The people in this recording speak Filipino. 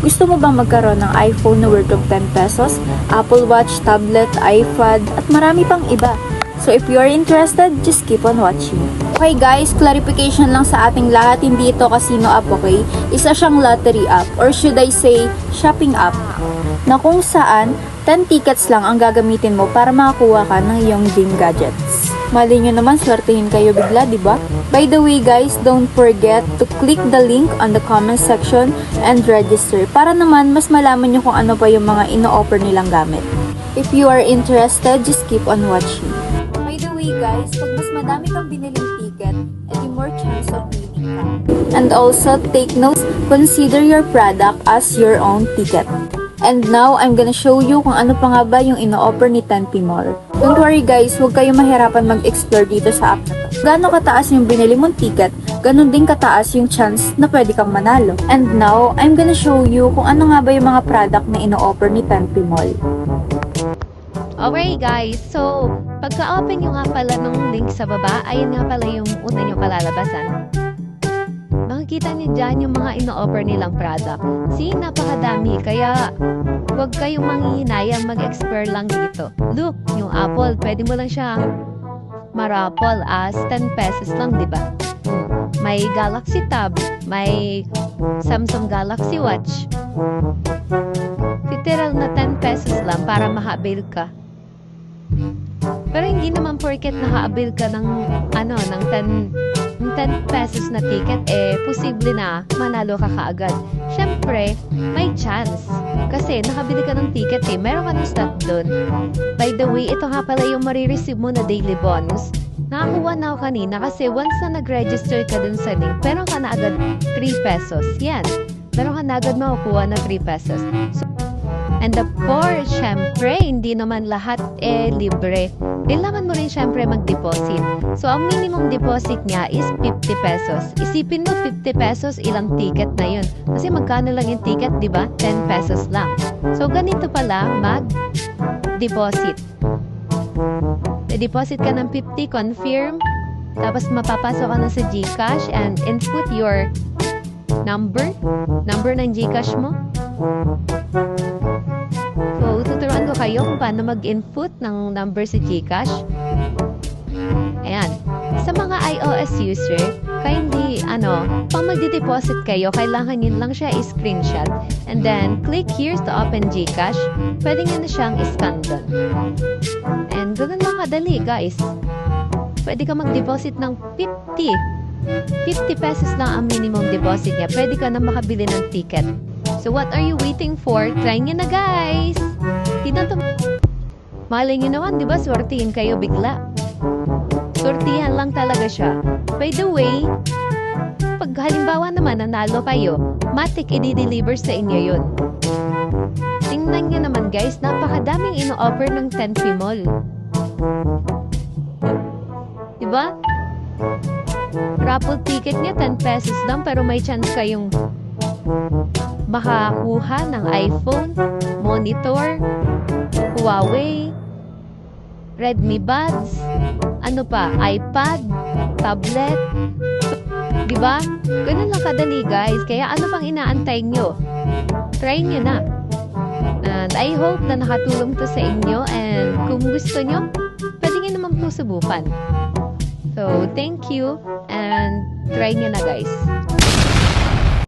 Gusto mo bang magkaroon ng iPhone na worth of 10 pesos, Apple Watch, tablet, iPad, at marami pang iba? So if you are interested, just keep on watching. Okay guys, clarification lang sa ating lahat, hindi ito casino app, okay? Isa siyang lottery app, or should I say, shopping app, na kung saan 10 tickets lang ang gagamitin mo para makakuha ka ng iyong dream gadgets. Mali nyo naman, swertihin kayo bigla, di ba? By the way guys, don't forget to click the link on the comment section and register para naman mas malaman nyo kung ano pa yung mga ino-offer nilang gamit. If you are interested, just keep on watching. By the way guys, pag mas madami kang biniling ticket, edi more chance of winning. And also, take notes, consider your product as your own ticket. And now, I'm gonna show you kung ano pa nga ba yung ino-offer ni 10P Mall. Don't worry guys, huwag kayong mahirapan mag-explore dito sa app na to. Gano'ng kataas yung binili mong ticket, ganun din kataas yung chance na pwede kang manalo. And now, I'm gonna show you kung ano nga ba yung mga product na ino-offer ni 10P Mall. Okay guys, so pagka-open nyo nga pala nung link sa baba, ayun nga pala yung una nyo kalalabasan. Makikita niyo dyan yung mga ino-offer nilang product. See, napakadami. Kaya, huwag kayong manghihinayang mag-explore lang dito. Look, yung Apple, pwede mo lang siya marapol as 10 pesos lang, di ba? May Galaxy Tab, may Samsung Galaxy Watch. Literal na 10 pesos lang para maka-avail ka. Pero hindi naman porket naka-avail ka ng ano, ng 10 ng 10 pesos na ticket, eh, posible na manalo ka kaagad. Siyempre, may chance. Kasi nakabili ka ng ticket eh, meron ka ng slot doon. By the way, ito nga pala yung marireceive mo na daily bonus. Nakakuha na ako kanina kasi once na nag-register ka dun sa link, meron ka na agad 3 pesos. Yan. Meron ka na agad makukuha na 3 pesos. So, And of course, syempre, hindi naman lahat eh libre. Kailangan mo rin syempre mag-deposit. So, ang minimum deposit niya is 50 pesos. Isipin mo 50 pesos, ilang ticket na yun. Kasi magkano lang yung ticket, di ba? 10 pesos lang. So, ganito pala mag-deposit. deposit ka ng 50, confirm. Tapos mapapasok ka na sa GCash and input your number. Number ng GCash mo. Kayo kung paano mag-input ng number sa GCash. Ayan. Sa mga iOS user, kindly, ano, pag magdi-deposit kayo, kailangan yun lang siya i-screenshot. And then, click here to open GCash. Pwede nyo na siyang i-scan doon. And ganun lang kadali, guys. Pwede ka mag-deposit ng 50. 50 pesos lang ang minimum deposit niya. Pwede ka na makabili ng ticket. So what are you waiting for? Try nyo na guys! Tignan to. Malay nyo naman, di ba? Swertihin kayo bigla. Sortihan lang talaga siya. By the way, pag halimbawa naman nanalo kayo, matik i-deliver sa inyo yun. Tingnan nyo naman guys, napakadaming ino-offer ng 10p Mall. Diba? Raffle ticket niya 10 pesos lang pero may chance kayong makakuha ng iPhone, monitor, Huawei, Redmi Buds, ano pa, iPad, tablet. Di ba? Ganun lang kadali guys. Kaya ano pang inaantay nyo? Try nyo na. And I hope na nakatulong to sa inyo and kung gusto nyo, pwede nyo naman po subukan. So, thank you and try nyo na guys.